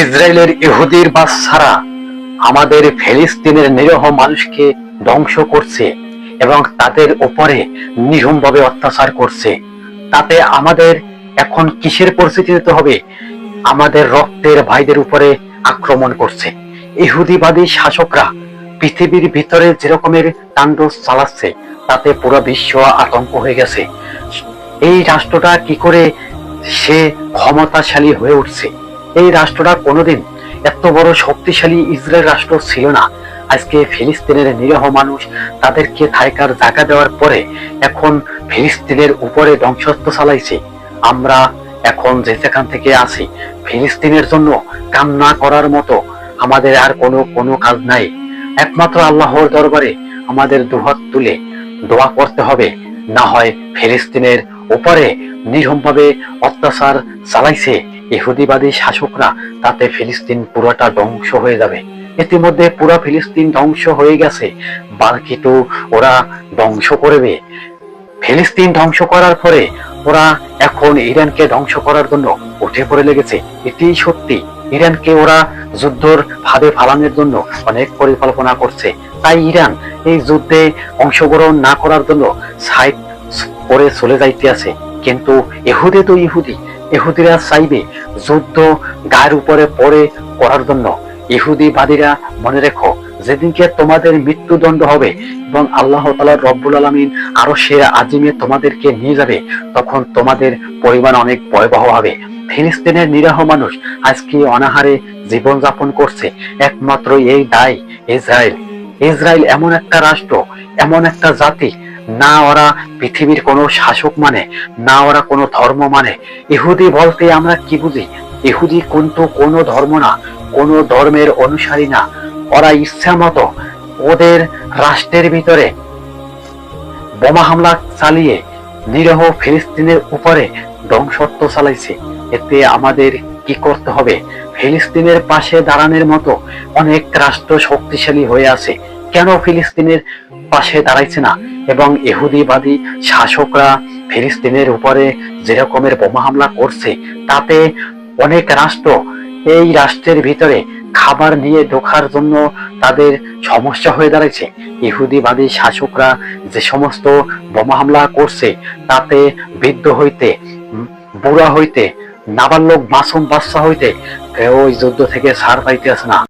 ইসরায়েলের ইহুদির বাচ্চারা আমাদের ফিলিস্তিনের নিরহ মানুষকে ধ্বংস করছে এবং তাদের উপরে নির্মমভাবে অত্যাচার করছে। তাতে আমাদের এখন কিসের পরিস্থিতি নিতে হবে? আমাদের রক্তের ভাইদের উপরে আক্রমণ করছে। ইহুদিবাদী শাসকরা পৃথিবীর ভিতরে যেরকমের তাণ্ডব চালাচ্ছে, তাতে পুরো বিশ্ব আতঙ্ক হয়ে গেছে। এই রাষ্ট্রটা কি করে সে ক্ষমতাশালী হয়ে উঠছে? এই রাষ্ট্রটা কোনোদিন এত বড় শক্তিশালী ইসরায়েল রাষ্ট্র ছিল না। আজকে ফিলিস্তিনের নিরহ মানুষ তাদেরকে থাইকার জায়গা দেওয়ার পরে এখন ফিলিস্তিনের উপরে ধ্বংসত্ব চালাইছে। আমরা এখন যে যেখান থেকে আসি ফিলিস্তিনের জন্য কান্না করার মতো আমাদের আর কোনো কোনো কাজ নাই। একমাত্র আল্লাহর দরবারে আমাদের দুহাত তুলে দোয়া করতে হবে, না হয় ফিলিস্তিনের উপরে নির্মমভাবে অত্যাচার চালাইছে। ইহুদিবাদী শাসকরা তাতে ফিলিস্তিন পুরোটা ধ্বংস হয়ে যাবে। ইতিমধ্যে পুরো ফিলিস্তিন ধ্বংস হয়ে গেছে। বাকিটু ওরা ধ্বংস করবে। ফিলিস্তিন ধ্বংস করার পরে ওরা এখন ইরানকে ধ্বংস করার জন্য উঠে পড়ে লেগেছে। এটি সত্যি। ইরানকে ওরা যুদ্ধর ভাবে ফালানোর জন্য অনেক পরিকল্পনা করছে। তাই ইরান এই যুদ্ধে অংশগ্রহণ না করার জন্য সাইড করে চলে যাইতে আছে। কিন্তু ইহুদি তো ইহুদি। ইহুদিরা চাইবে যুদ্ধ গায়ের উপরে পড়ে করার জন্য। ইহুদিবাদীরা মনে রেখো যেদিনকে তোমাদের মৃত্যুদণ্ড হবে এবং আল্লাহ তালা রব্বুল আলমিন আরও সে আজিমে তোমাদেরকে নিয়ে যাবে, তখন তোমাদের পরিমাণ অনেক ভয়াবহ হবে। ফিলিস্তিনের নিরাহ মানুষ আজকে অনাহারে জীবন যাপন করছে, একমাত্র এই দায় ইসরায়েল। ইসরায়েল এমন একটা রাষ্ট্র, এমন একটা জাতি না ওরা পৃথিবীর কোনো শাসক মানে না ওরা কোনো ধর্ম মানে। ইহুদি বলতে আমরা কি বুঝি? ইহুদি কিন্তু কোনো ধর্ম না, কোনো ধর্মের অনুসারী না। ওরা ইচ্ছা মতো ওদের রাষ্ট্রের ভিতরে বোমা হামলা চালিয়ে নিরহ ফিলিস্তিনের উপরে ধ্বংসত্ব চালাইছে। এতে আমাদের কি করতে হবে? ফিলিস্তিনের পাশে দাঁড়ানোর মতো অনেক রাষ্ট্র শক্তিশালী হয়ে আছে। কেন ফিলিস্তিনের পাশে দাঁড়াইছে না। এবং ইহুদিবাদী শাসকরা ফিলিস্তিনের উপরে যেরকমের বোমা হামলা করছে, তাতে অনেক রাষ্ট্র এই রাষ্ট্রের ভিতরে খাবার নিয়ে ঢোকার জন্য তাদের সমস্যা হয়ে দাঁড়াইছে। ইহুদিবাদী শাসকরা যে সমস্ত বোমা হামলা করছে, তাতে বৃদ্ধ হইতে, বুড়া হইতে, নাবালক মাসুম বাচ্চা হইতে কেউ ওই যুদ্ধ থেকে ছাড় পাইতে না।